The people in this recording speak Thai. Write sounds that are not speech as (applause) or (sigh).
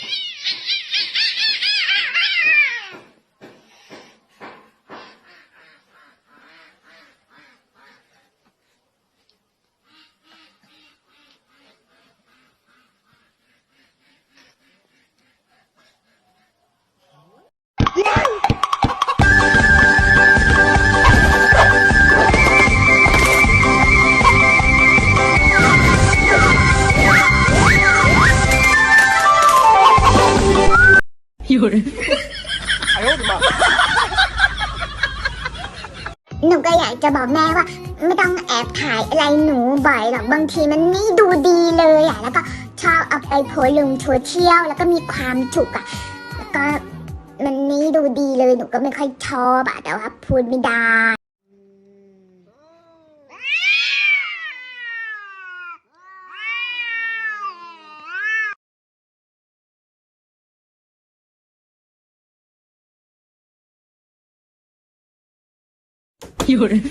Yeah. (laughs) 有人，หนูก็อยากจะบอกแม่ว่า ไม่ต้องแอบถ่ายอะไรหนูบ่อยหรอกบางทีมันไม่ดูดีเลยอะแล้วก็ชอบเอาไปโพสต์ลงโซเชียลแล้วก็มีความสุขอะแล้วก็มันไม่ดูดีเลยหนูก็ไม่ค่อยชอบอะแต่ว่าพูดไม่ได้ 夜。